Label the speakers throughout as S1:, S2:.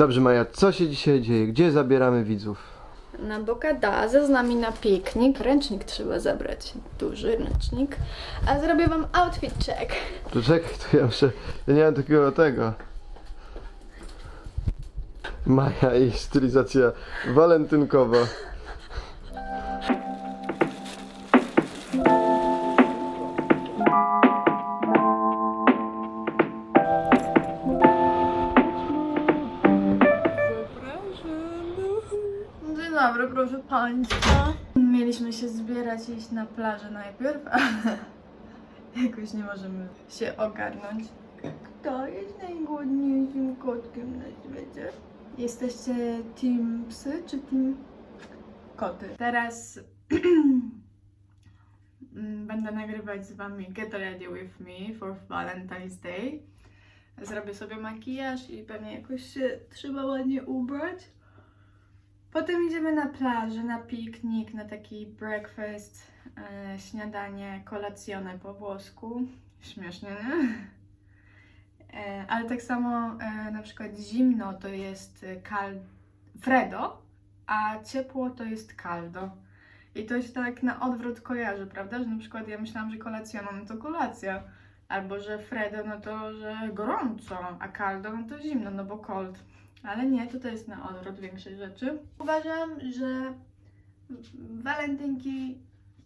S1: Dobrze Maja, co się dzisiaj dzieje? Gdzie zabieramy widzów?
S2: Na Bokadaze z nami na piknik. Ręcznik trzeba zabrać. Duży ręcznik. A zrobię wam outfit check.
S1: To czekaj, to ja muszę... Ja nie mam takiego tego. Maja i stylizacja walentynkowa.
S2: Proszę Państwa. Mieliśmy się zbierać i iść na plażę najpierw, ale jakoś nie możemy się ogarnąć. Kto jest najgłodniejszym kotkiem na świecie? Jesteście team psy czy team koty? Teraz będę nagrywać z Wami Get Ready With Me for Valentine's Day. Zrobię sobie makijaż i pewnie jakoś się trzeba ładnie ubrać. Potem idziemy na plażę, na piknik, na taki breakfast, e, śniadanie, kolacjone po włosku. Śmiesznie, nie? E, ale tak samo e, na przykład zimno to jest cal... Fredo, a ciepło to jest caldo. I to się tak na odwrót kojarzy, prawda? Że na przykład ja myślałam, że kolacjona no to kolacja. Albo że Fredo no to, że gorąco, a caldo no to zimno, no bo cold. Ale nie, tutaj jest na odwrót większej rzeczy. Uważam, że walentynki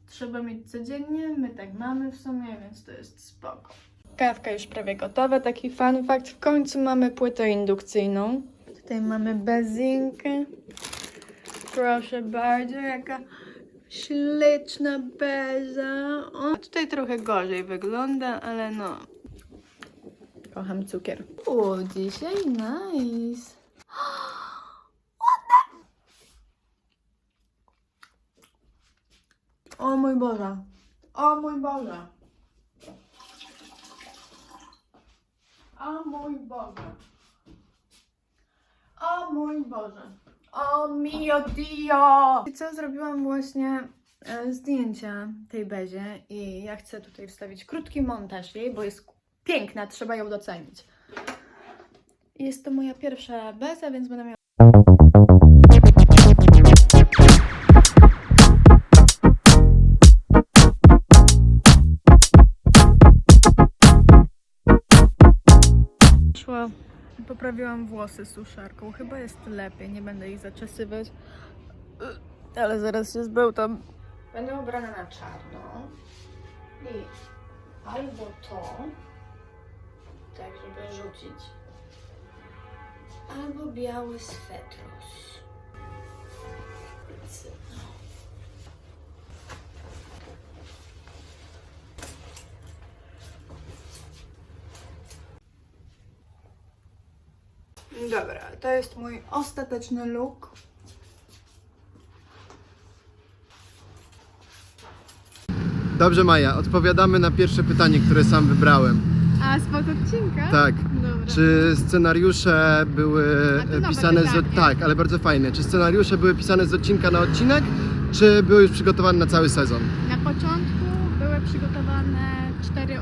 S2: trzeba mieć codziennie, my tak mamy w sumie, więc to jest spoko. Kawka już prawie gotowa, taki fun fact. W końcu mamy płytę indukcyjną. Tutaj mamy benzinkę. Proszę bardzo, jaka śliczna beza. O, tutaj trochę gorzej wygląda, ale no. Kocham cukier. O, dzisiaj nice. O mój Boże. O mój Boże. O mój Boże. O mój Boże. O mio Dio. I co zrobiłam właśnie e, zdjęcia tej bezie i ja chcę tutaj wstawić krótki montaż jej, bo jest piękna, trzeba ją docenić. Jest to moja pierwsza beza, więc będę miała Poprawiłam włosy suszarką. Chyba jest lepiej, nie będę ich zaczesywać. Ale zaraz się zbełtam. Będę ubrana na czarno. I albo to, tak żeby rzucić, albo biały swetros. Więc, Dobra, to jest mój ostateczny look.
S1: Dobrze Maja, odpowiadamy na pierwsze pytanie, które sam wybrałem.
S2: A, spod odcinka?
S1: Tak.
S2: Dobra.
S1: Czy scenariusze były
S2: A to nowe
S1: pisane z...
S2: pytanie.
S1: Tak, ale bardzo fajne. Czy scenariusze były pisane z odcinka na odcinek, czy były już przygotowane na cały sezon?
S3: Na początku były przygotowane cztery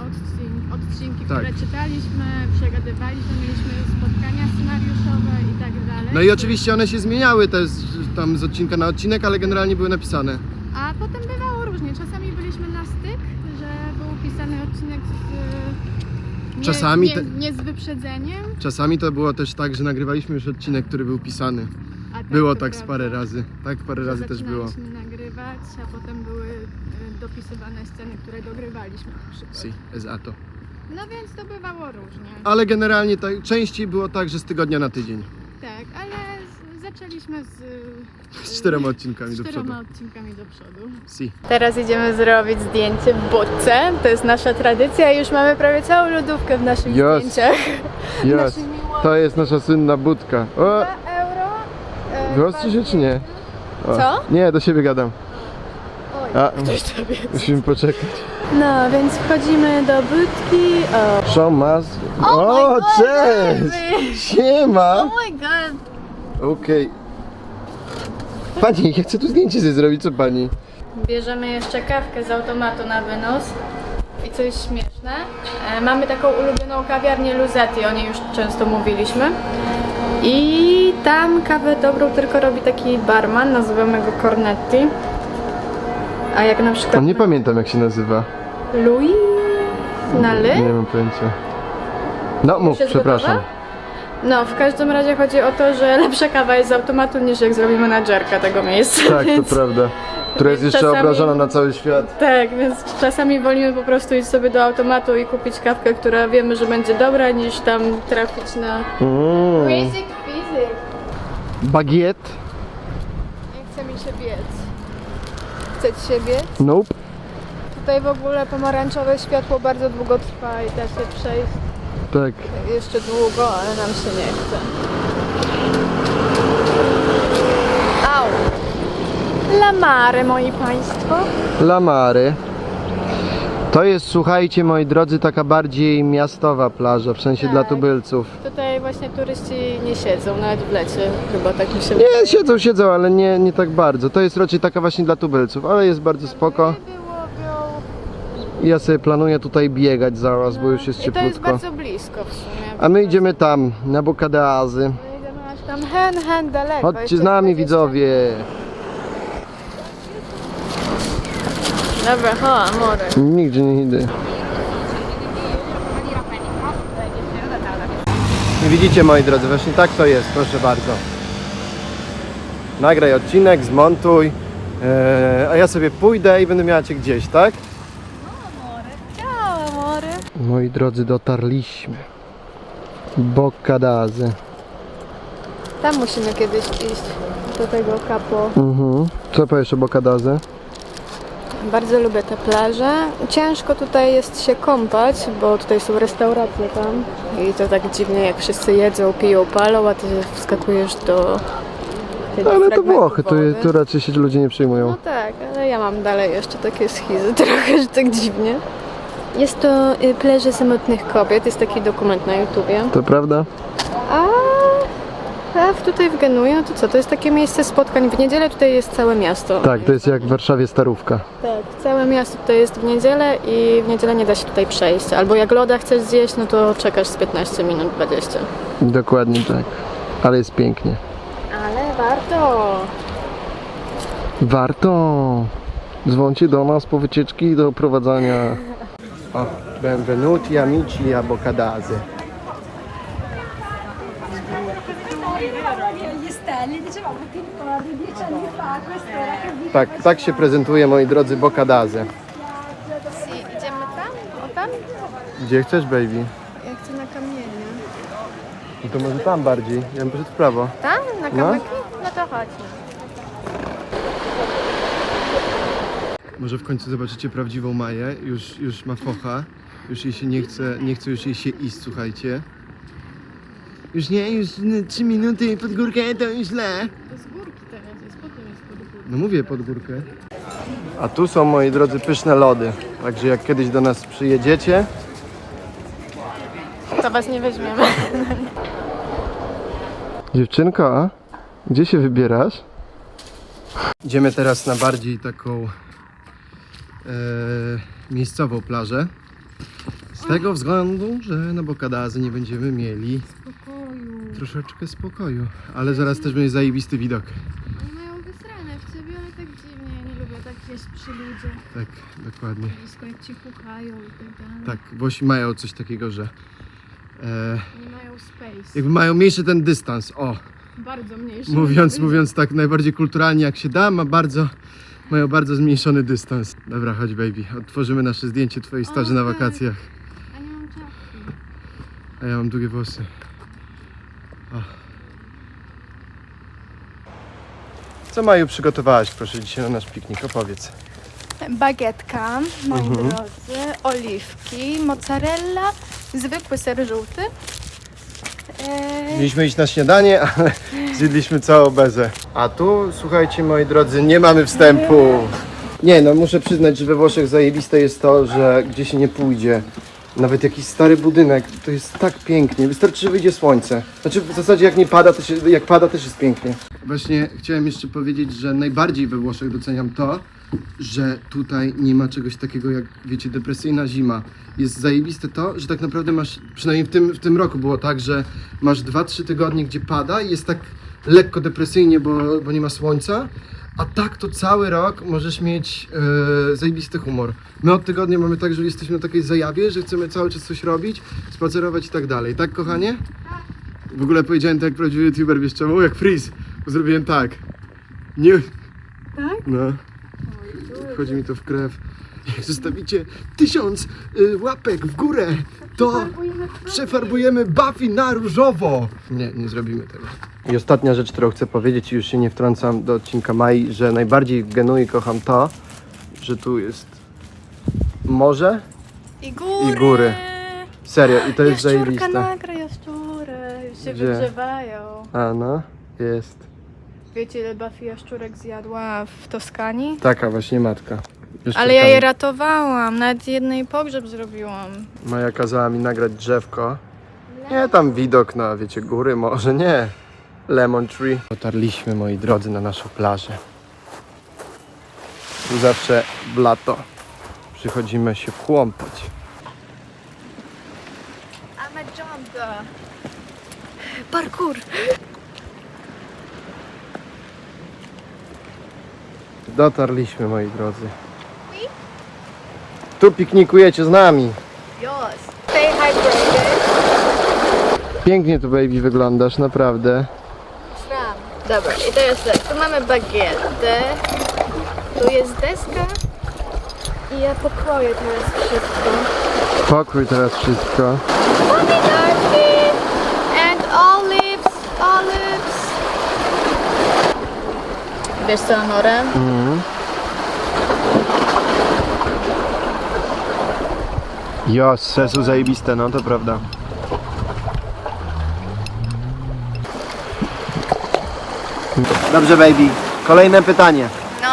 S3: odcinki,
S1: Tak.
S3: które czytaliśmy, przegadywaliśmy, mieliśmy spotkania scenariuszowe i tak dalej.
S1: No i oczywiście one się zmieniały też tam z odcinka na odcinek, ale generalnie były napisane.
S3: A potem bywało różnie. Czasami byliśmy na styk, że był pisany odcinek z, nie,
S1: Czasami
S3: nie,
S1: te-
S3: nie z wyprzedzeniem.
S1: Czasami to było też tak, że nagrywaliśmy już odcinek, który był pisany.
S3: A tak
S1: Było
S3: to
S1: tak z
S3: prawda,
S1: parę razy. Tak parę
S3: że
S1: razy też było.
S3: zaczynaliśmy nagrywać, a potem były y, dopisywane sceny, które dogrywaliśmy na przykład.
S1: Si, esatto.
S3: No więc to bywało różnie.
S1: Ale generalnie tak, częściej było tak, że z tygodnia na tydzień.
S3: Tak, ale z, zaczęliśmy z,
S1: Z czterema odcinkami
S3: z
S1: do
S3: czterema
S1: przodu.
S3: odcinkami do przodu.
S1: Si.
S2: Teraz idziemy zrobić zdjęcie w budce. To jest nasza tradycja i już mamy prawie całą lodówkę w naszych
S1: Jest.
S2: zdjęciach.
S1: Jest.
S2: Naszymi
S1: To jest nasza słynna budka. O,
S2: 2 euro. e,
S1: wyostrzy się czy nie? O,
S2: Co?
S1: Nie, do siebie gadam. A,
S2: ktoś to wie.
S1: musimy poczekać.
S2: No, więc wchodzimy do budki. O,
S1: Show must...
S2: Oh
S1: O,
S2: my God,
S1: cześć! Siema!
S2: oh my god.
S1: Okej. Pani, ja chcę tu zdjęcie sobie zrobić, co pani?
S2: Bierzemy jeszcze kawkę z automatu na wynos. I co jest śmieszne, e, mamy taką ulubioną kawiarnię Luzetti, o niej już często mówiliśmy. I Tam kawę dobrą tylko robi taki barman, nazywamy go Cornetti. A jak na przykład
S1: nie pamiętam jak się nazywa.
S2: Louis na ly?
S1: Nie mam pojęcia. No mów, przepraszam.
S2: gotowa? No, w każdym razie chodzi o to, że lepsza kawa jest z automatu niż jak zrobi menadżerka tego miejsca.
S1: Tak, to
S2: więc...
S1: prawda. Która jest jeszcze
S2: Czasami-
S1: obrażona na cały świat.
S2: Tak, więc czasami wolimy po prostu iść sobie do automatu i kupić kawkę, która wiemy, że będzie dobra, niż tam trafić na...
S1: Mm.
S2: Basic physics.
S1: Bagiet?
S2: Nie chce mi się biec. Się biec?
S1: Nope.
S2: Tutaj w ogóle pomarańczowe światło bardzo długo trwa i da się przejść
S1: Tak.
S2: jeszcze długo, ale nam się nie chce. Au! La mare, moi państwo.
S1: Lamary. To jest, słuchajcie moi drodzy, taka bardziej miastowa plaża, w sensie dla
S2: Tak.
S1: tubylców.
S2: Tutaj właśnie turyści nie siedzą, nawet w lecie. Chyba tak mi się
S1: Nie, siedzą, siedzą, ale nie, nie tak bardzo. To jest raczej taka właśnie dla tubylców, ale jest bardzo spoko. Ja sobie planuję tutaj biegać zaraz, bo już jest
S2: I to jest
S1: cieplutko.
S2: bardzo blisko w sumie.
S1: A my idziemy tam, na Bokadazy.
S2: My idziemy aż tam hen, hen daleko.
S1: Chodźcie
S2: jeszcze
S1: z nami
S2: 20
S1: widzowie.
S2: Dobra, ho, amore.
S1: Nigdzie nie idę. Widzicie moi drodzy, właśnie tak to jest, proszę bardzo. Nagraj odcinek, zmontuj, e, a ja sobie pójdę i będę miała Cię gdzieś, tak?
S2: Ciao, amore.
S1: Moi drodzy, dotarliśmy. Bokkadazy.
S2: Tam musimy kiedyś iść do tego kapo.
S1: Mhm. Co powiesz o Bokkadazy?
S2: Bardzo lubię te plaże. Ciężko tutaj jest się kąpać, bo tutaj są restauracje tam. I to tak dziwnie, jak wszyscy jedzą, piją, palą, a ty wskakujesz do
S1: Ale to Włochy,
S2: wody.
S1: to raczej się ludzie nie
S2: No
S1: przyjmują.
S2: tak, ale ja mam dalej jeszcze takie schizy trochę, że tak dziwnie. Jest to y, Plaże Samotnych Kobiet, jest taki dokument na YouTubie.
S1: To prawda?
S2: A, w- tutaj w Genui, no to co, to jest takie miejsce spotkań. W niedzielę tutaj jest całe miasto.
S1: Tak, to jest jak w Warszawie Starówka.
S2: Tak, całe miasto tutaj jest w niedzielę i w niedzielę nie da się tutaj przejść. Albo jak loda chcesz zjeść, no to czekasz z 15 minut, 20.
S1: Dokładnie tak. Ale jest pięknie.
S2: Ale warto!
S1: Warto! Dzwoncie do nas po wycieczki do oprowadzania. O, benvenuti amici a Boccadazy.
S4: Gli stelli, dicevamo ti ricordi dieci anni fa quest'era che vi
S1: Tak, tak się prezentuje, moi drodzy, Boccadazy.
S2: Idziemy tam? O tam?
S1: Gdzie chcesz, baby?
S2: Ja chcę na kamienie.
S1: No to może tam bardziej. Ja bym poszedł w prawo.
S2: Tam? Na
S1: No.
S2: kamyki? No to chodźmy.
S1: Może w końcu zobaczycie prawdziwą Maję. Już, już ma focha. Już jej się nie chce, nie chce już jej się iść, słuchajcie. Już nie, już 3 minuty pod górkę to już źle.
S2: To z górki teraz jest, potem jest pod górką.
S1: No mówię pod górkę. A tu są, moi drodzy, pyszne lody. Także jak kiedyś do nas przyjedziecie,
S2: To was nie weźmiemy.
S1: Dziewczynka, gdzie się wybierasz? Idziemy teraz na bardziej taką e, miejscową plażę. Z tego względu, że na Bokadazy nie będziemy mieli
S2: Spokoju.
S1: troszeczkę spokoju. Ale zaraz też będzie zajebisty widok.
S2: Oni mają wysrane w ciebie, ale tak dziwnie. Ja nie lubię tak gdzieś przy ludziach.
S1: Tak, dokładnie.
S2: Blisko jak ci pukają i tak dalej.
S1: Tak, Włosi mają coś takiego, że e,
S2: Nie mają space.
S1: jakby mają mniejszy ten dystans. O,
S2: Bardzo mniejszy.
S1: mówiąc, mówiąc tak najbardziej kulturalnie jak się da, ma bardzo, mają bardzo zmniejszony dystans. Dobra, chodź baby, otworzymy nasze zdjęcie twojej starzy na
S2: tak.
S1: wakacjach.
S2: A nie mam czapki.
S1: A ja mam długie włosy. O. Co Maju przygotowałaś proszę dzisiaj na nasz piknik? Opowiedz.
S2: Bagietka, moi
S1: Mhm.
S2: drodzy, oliwki, mozzarella, zwykły ser żółty.
S1: Mieliśmy iść na śniadanie, ale zjedliśmy całą bezę. A tu, słuchajcie moi drodzy, nie mamy wstępu. Nie, no muszę przyznać, że we Włoszech zajebiste jest to, że gdzie się nie pójdzie, nawet jakiś stary budynek, to jest tak pięknie. Wystarczy, że wyjdzie słońce. Znaczy w zasadzie jak nie pada, to się, jak pada też jest pięknie. Właśnie chciałem jeszcze powiedzieć, że najbardziej we Włoszech doceniam to, że tutaj nie ma czegoś takiego jak, wiecie, depresyjna zima. Jest zajebiste to, że tak naprawdę masz, przynajmniej w tym, w tym roku było tak, że masz 2-3 tygodnie, gdzie pada i jest tak lekko depresyjnie, bo, bo nie ma słońca, a tak to cały rok możesz mieć e, zajebisty humor. My od tygodnia mamy tak, że jesteśmy na takiej zajawie, że chcemy cały czas coś robić, spacerować i tak dalej. Tak, kochanie? W ogóle powiedziałem tak jak prawdziwy youtuber, wiesz czemu? Jak Freeze. Zrobiłem tak. Nie...
S2: Tak?
S1: No. Wchodzi mi to w krew. Jak zostawicie tysiąc y, łapek w górę, to przefarbujemy Buffy na różowo. Nie, nie zrobimy tego. I ostatnia rzecz, którą chcę powiedzieć, i już się nie wtrącam do odcinka Mai, że najbardziej w Genui kocham to, że tu jest morze
S2: I góry.
S1: i góry. Serio, i to jest
S2: Jaszczurka
S1: zajebiste.
S2: nagra, jaszczury. Już się
S1: Gdzie?
S2: wygrzewają.
S1: A no, jest.
S2: Wiecie, ile Buffy jaszczurek zjadła w Toskanii?
S1: Taka właśnie matka.
S2: Ale ja je ratowałam, nawet jednej pogrzeb zrobiłam.
S1: Maja kazała mi nagrać drzewko. Nie tam widok na, wiecie, góry, może nie. Lemon tree. Dotarliśmy, moi drodzy, na naszą plażę. Tu zawsze w lato przychodzimy się kłąpać.
S2: I'm a jumper. Parkour.
S1: Dotarliśmy, moi drodzy. Tu piknikujecie z nami. Pięknie tu, baby, wyglądasz, naprawdę.
S2: Sram. Dobra, i to jest tak. Tu mamy bagietę. Tu jest deska. I ja pokroję teraz wszystko.
S1: Pokrój teraz wszystko.
S2: Pomidorki Wiesz co?
S1: Mhm. Jo, sesu zajebiste, no to prawda.
S5: Dobrze, baby. Kolejne pytanie.
S2: No.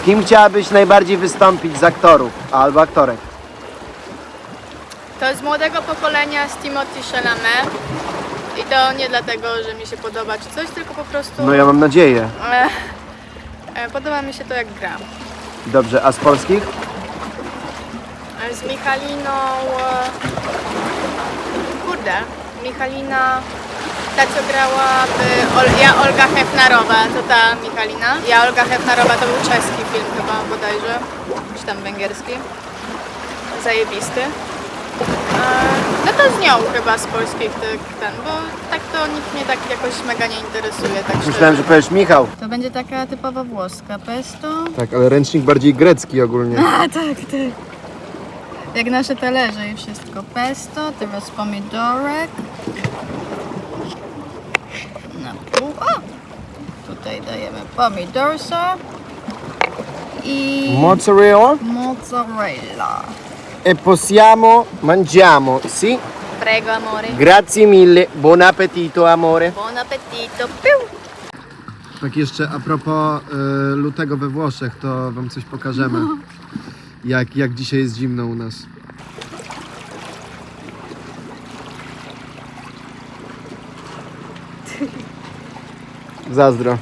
S5: Z kim chciałabyś najbardziej wystąpić z aktorów albo aktorek?
S2: To z młodego pokolenia z Timothy Chalamet. I to nie dlatego, że mi się podoba czy coś, tylko po prostu
S5: No ja mam nadzieję.
S2: e, podoba mi się to jak gra.
S5: Dobrze, a z polskich?
S2: E, Z Michaliną... e, Kurde, Michalina... Ta, co grała w... Ol, ja Olga Hefnarowa, to ta Michalina. Ja Olga Hefnarowa to był czeski film chyba bodajże, czy tam węgierski. Zajebisty. E, No to z nią chyba z polskich tak, ten, bo to nikt mnie tak jakoś mega nie interesuje, tak
S5: Myślałem,
S2: szczerze.
S5: że powiesz Michał.
S2: To będzie taka typowa włoska pesto.
S1: Tak, ale ręcznik bardziej grecki ogólnie.
S2: A tak, tak. Jak nasze talerze i wszystko. Pesto, teraz pomidorek. Na pół. O! Tutaj dajemy pomidorsa. I
S5: Mozzarella
S2: mozzarella.
S5: e possiamo mangiamo, sì?
S2: Prego, amore.
S5: Grazie mille, buon appetito, amore.
S2: Buon appetito. Piu!
S1: Tak jeszcze a propos y, lutego we Włoszech, to wam coś pokażemy. Jak, jak dzisiaj jest zimno u nas. Zazdro.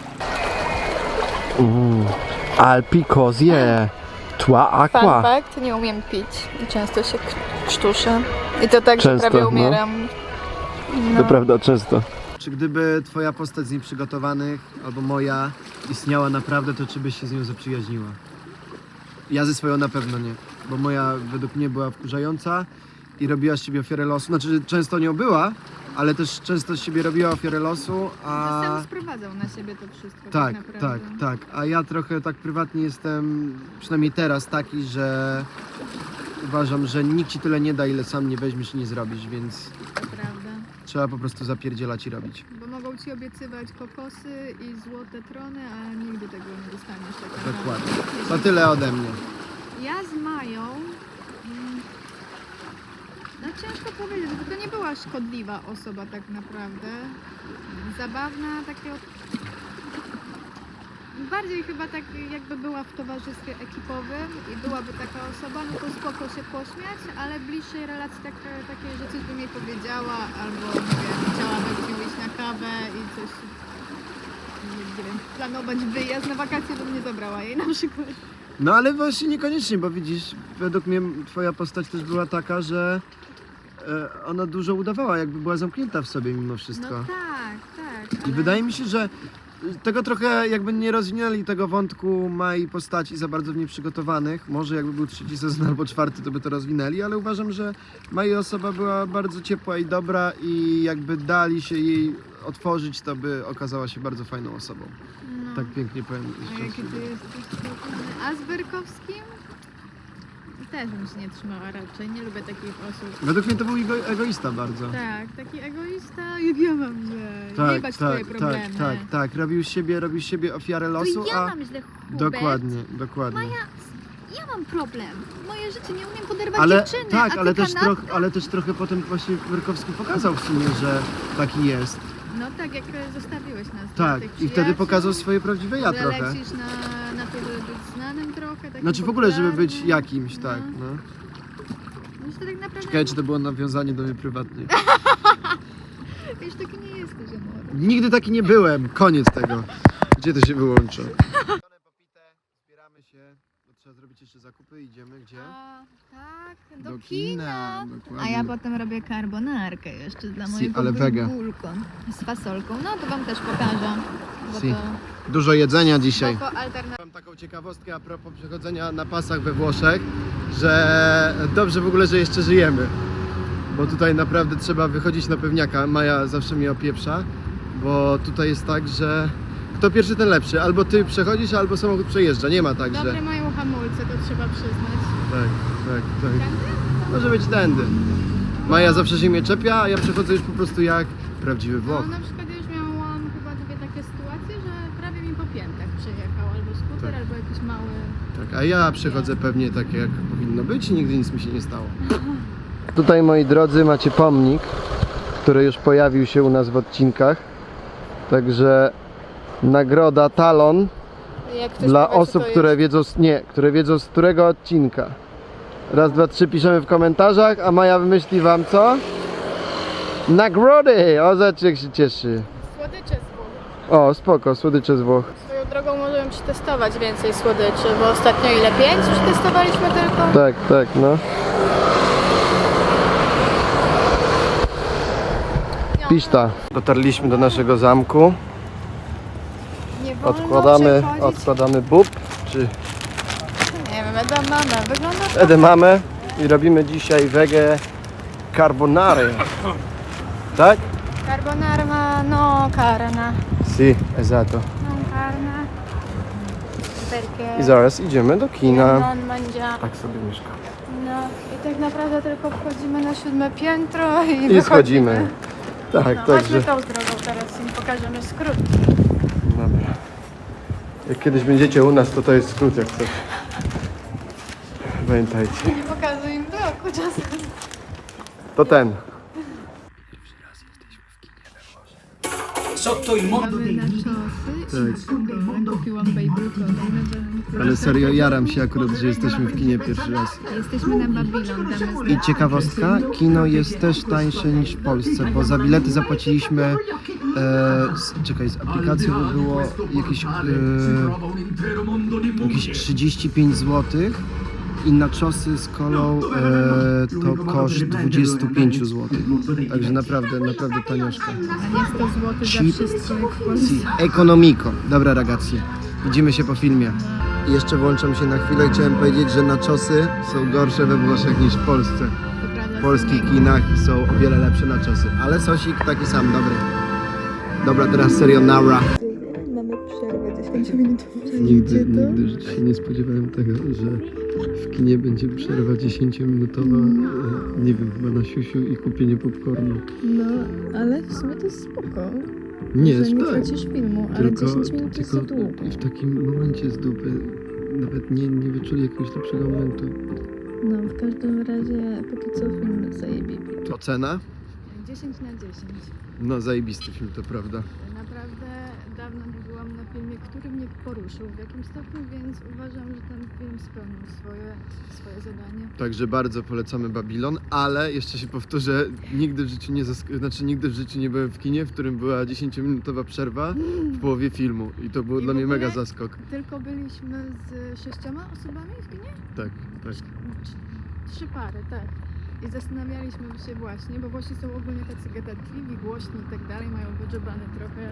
S1: Alpico zje. Tua
S2: Fun fact, nie umiem pić. Często się krztuszę. I to tak,
S1: Często,
S2: że prawie
S1: no.
S2: umieram. No.
S1: prawda, często. Czy gdyby twoja postać z nieprzygotowanych, albo moja, istniała naprawdę, to czy byś się z nią zaprzyjaźniła? Ja ze swoją na pewno nie, bo moja według mnie była wkurzająca i robiła z siebie ofiarę losu. Znaczy, często nią była, ale też często z siebie robiła ofiarę losu, a...
S2: Sam sprowadzał na siebie to wszystko.
S1: Tak,
S2: tak,
S1: tak, tak. A ja trochę tak prywatnie jestem, przynajmniej teraz, taki, że uważam, że nikt ci tyle nie da, ile sam nie weźmiesz i nie zrobisz, więc
S2: To prawda.
S1: trzeba po prostu zapierdzielać i robić.
S2: Bo mogą ci obiecywać kokosy i złote trony, a nigdy tego nie dostaniesz tak naprawdę.
S1: Dokładnie. To tyle ode mnie.
S2: Ja z Mają. mm, No ciężko powiedzieć, bo to nie była szkodliwa osoba tak naprawdę. Zabawna, takie. Bardziej chyba tak jakby była w towarzystwie ekipowym i byłaby taka osoba, no to spoko się pośmiać, ale w bliższej relacji tak, takiej, że coś bym jej powiedziała, albo nie wiem, iść na kawę i coś nie wiem, planować wyjazd na wakacje, bym nie zabrała jej na przykład.
S1: No ale właśnie niekoniecznie, bo widzisz, według mnie twoja postać też była taka, że e, ona dużo udawała, jakby była zamknięta w sobie mimo wszystko.
S2: No tak, tak.
S1: I
S2: ale-
S1: wydaje mi się, że tego trochę jakby nie rozwinęli tego wątku Mai postaci za bardzo w niej przygotowanych. Może jakby był trzeci sezon albo czwarty, to by to rozwinęli, ale uważam, że Mai osoba była bardzo ciepła i dobra i jakby dali się jej otworzyć, to by okazała się bardzo fajną osobą.
S2: No.
S1: Tak pięknie powiem.
S2: A jaki ty jesteś? A z Berkowskim? Też bym się nie trzymała raczej. Nie lubię takich osób.
S1: Według mnie to był ego, egoista bardzo.
S2: Tak, taki egoista, jak ja mam źle. nie bać twoje
S1: tak,
S2: problemy.
S1: tak, tak, tak. Robił z siebie, robił z siebie ofiarę losu,
S2: to ja
S1: a
S2: mam źle Hubert.
S1: dokładnie, dokładnie.
S2: Maja, ja mam problem. Moje życie nie umiem poderwać
S1: Ale
S2: dziewczyny.
S1: tak,
S2: ty
S1: ale też,
S2: kanapka?
S1: troch, ale też trochę potem właśnie Wyrkowski pokazał w sumie, że taki jest.
S2: No tak, jak zostawiłeś nas.
S1: Tak,
S2: tych
S1: i wtedy
S2: przyjaciół,
S1: pokazał swoje prawdziwe ja
S2: że
S1: trochę.
S2: lecisz na, na to, żeby być znanym trochę. Takim
S1: Znaczy w ogóle, żeby być
S2: popularnym.
S1: jakimś, tak. No.
S2: No, że tak naprawdę,
S1: Czekaj, czy to było nawiązanie do mnie prywatnie.
S2: wiesz, taki nie jesteś, amor.
S1: Nigdy taki nie byłem, koniec tego. Gdzie to się wyłącza? Trzeba zrobić jeszcze zakupy, idziemy gdzie?
S2: A, tak, do, kina.
S1: dokładnie.
S2: A ja potem robię carbonarkę jeszcze dla
S1: Si,
S2: mojego
S1: ale wege.
S2: z fasolką. No to wam też pokażę. Bo
S1: Si.
S2: to
S1: Dużo jedzenia dzisiaj.
S2: alternatywa.
S1: Mam taką ciekawostkę a propos przechodzenia na pasach we Włoszech, że dobrze w ogóle, że jeszcze żyjemy. Bo tutaj naprawdę trzeba wychodzić na pewniaka. Maja zawsze mnie opieprza, bo tutaj jest tak, że kto pierwszy, ten lepszy. Albo ty przechodzisz, albo samochód przejeżdża. Nie ma tak, że...
S2: Dobre mają hamulce, to trzeba przyznać.
S1: Tak, tak, tak. Może być tędy. Maja zawsze się mnie czepia, a ja przechodzę już po prostu jak prawdziwy
S2: No
S1: Włoch.
S2: na przykład już miałam chyba dwie takie sytuacje, że prawie mi po piętach przyjechał albo skuter,
S1: Tak.
S2: albo jakiś mały...
S1: Tak, a ja przechodzę pewnie tak jak powinno być i nigdy nic mi się nie stało. Tutaj moi drodzy macie pomnik, który już pojawił się u nas w odcinkach. Także nagroda talon dla
S2: powie,
S1: osób, które wiedzą, z- nie, które wiedzą z którego odcinka. Raz, dwa, trzy piszemy w komentarzach, a Maja wymyśli wam co? Nagrody! O, zobacz jak się cieszy.
S2: Słodycze z Włoch.
S1: O, spoko, słodycze z Włoch.
S2: Swoją drogą możemy przetestować więcej słodyczy, bo ostatnio ile? Pięć już testowaliśmy tylko?
S1: Tak, tak, no. Piszta. Dotarliśmy do naszego zamku.
S2: Wolno
S1: Odkładamy,
S2: przechodzić.
S1: odkładamy bób, czy
S2: Nie wiem, edamame. Wygląda to...
S1: edamame i robimy dzisiaj wege carbonary. Tak?
S2: Carbonara no carne.
S1: Si, esatto.
S2: Non carne. Perché
S1: I zaraz idziemy do kina.
S2: non mangia.
S1: Tak sobie mieszka.
S2: No i tak naprawdę tylko wchodzimy na siódme piętro i,
S1: I
S2: wychodzimy.
S1: schodzimy. Tak,
S2: No, chodźmy
S1: także.
S2: tą drogą, teraz im pokażemy skrót.
S1: Jak kiedyś będziecie u nas, to to jest skrót jak coś. Pamiętajcie.
S2: Nie pokazuj im bloku czasem.
S1: To ten.
S2: Mamy
S6: dei
S2: na
S6: vivi
S2: kupiłam Bejbruko.
S1: Ale serio jaram się akurat, że jesteśmy w kinie pierwszy raz.
S2: Jesteśmy na Babilon, damy
S1: I ciekawostka, kino jest też tańsze niż w Polsce, bo za bilety zapłaciliśmy, e, z, czekaj, z aplikacją by było jakieś, e, jakieś 35 zł i na czosy z kolą e, to koszt 25 zł. Także naprawdę, naprawdę tanioszka.
S2: A nie 100 zł
S1: Cheap.
S2: za wszystko jak w Polsce.
S1: Si, economico. Dobra ragazzi, widzimy się po filmie. I jeszcze włączam się na chwilę, chciałem powiedzieć, że naczosy są gorsze we Włoszech niż w Polsce.
S2: To
S1: W polskich kinach są o wiele lepsze naczosy, ale sosik taki sam, dobry. Dobra, teraz serio Naura.
S2: Mamy przerwę 10 minut.
S1: Nigdy, nigdy w życiu się nie spodziewałem tego, że w kinie będzie przerwa 10-minutowa, e, nie wiem, chyba na siusiu i kupienie popcornu.
S2: No, ale w sumie to jest spoko.
S1: Nie,
S2: że
S1: jest
S2: nie
S1: tak.
S2: tracisz filmu, ale
S1: Tylko,
S2: 10 minut jest
S1: tylko
S2: długo.
S1: w takim momencie z dupy nawet nie, nie wyczuli jakiegoś lepszego momentu.
S2: No, w każdym razie póki co film zajebie.
S1: Ocena?
S2: 10 na 10.
S1: No zajebisty film, to prawda.
S2: Naprawdę dawno nie byłam na filmie, który mnie poruszył w jakimś stopniu, więc uważam, że ten film spełnił swoje, swoje zadanie.
S1: Także bardzo polecamy Babylon, ale jeszcze się powtórzę, nigdy w życiu nie zask- znaczy nigdy w życiu nie byłem w kinie, w którym była 10-minutowa przerwa w połowie filmu i to był
S2: I
S1: dla
S2: w
S1: mnie
S2: ogóle-
S1: mega zaskok.
S2: Tylko byliśmy z sześcioma osobami w kinie?
S1: Tak, tak.
S2: Trz- Trzy pary, tak. I zastanawialiśmy się właśnie, bo Włosi są ogólnie tacy gadatliwi, głośni i tak dalej, mają wygrzebane trochę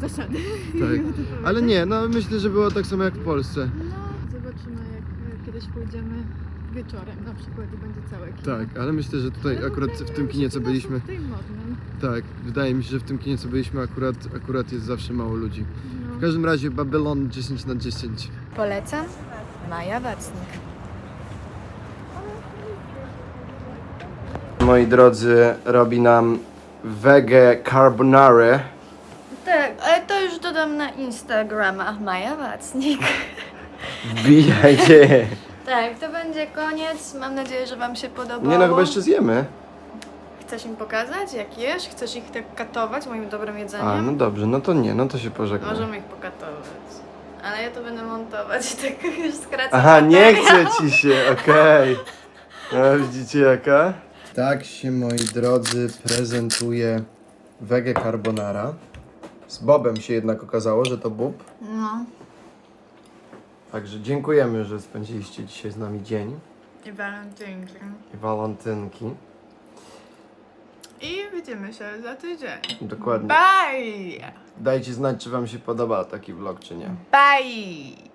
S2: zasady.
S1: Tak. Ale nie, no myślę, że było tak samo jak w Polsce.
S2: No, zobaczymy jak e, kiedyś pójdziemy wieczorem na przykład i będzie całe kino.
S1: Tak, ale myślę, że tutaj
S2: Ale
S1: akurat w tym kinie co byliśmy,
S2: są tutaj modnym.
S1: tak, wydaje mi się, że w tym kinie co byliśmy akurat, akurat jest zawsze mało ludzi. W
S2: No.
S1: każdym razie Babylon 10 na 10.
S2: Polecam. Maja Wacnik.
S1: Moi drodzy, robi nam wege carbonara.
S2: Tak, ale to już dodam na Instagrama. Maja Wacnik.
S1: Wbijajcie!
S2: Tak, to będzie koniec. Mam nadzieję, że Wam się podobało.
S1: Nie no, chyba jeszcze zjemy.
S2: Chcesz im pokazać, jak jesz? Chcesz ich tak katować moim dobrym jedzeniem?
S1: A, no dobrze, no to nie, no to się pożegnam.
S2: Możemy ich pokatować. Ale ja to będę montować i tak już skracam
S1: Aha, nie
S2: materiał.
S1: chce ci się, okej. A widzicie jaka? Tak się, moi drodzy, prezentuje wege carbonara. Z Bobem się jednak okazało, że to Bob.
S2: No.
S1: Także dziękujemy, że spędziliście dzisiaj z nami dzień
S7: I walentynki.
S1: i walentynki.
S7: I widzimy się za tydzień.
S1: Dokładnie.
S7: Bye!
S1: Dajcie znać, czy wam się podoba taki vlog, czy nie.
S7: Bye!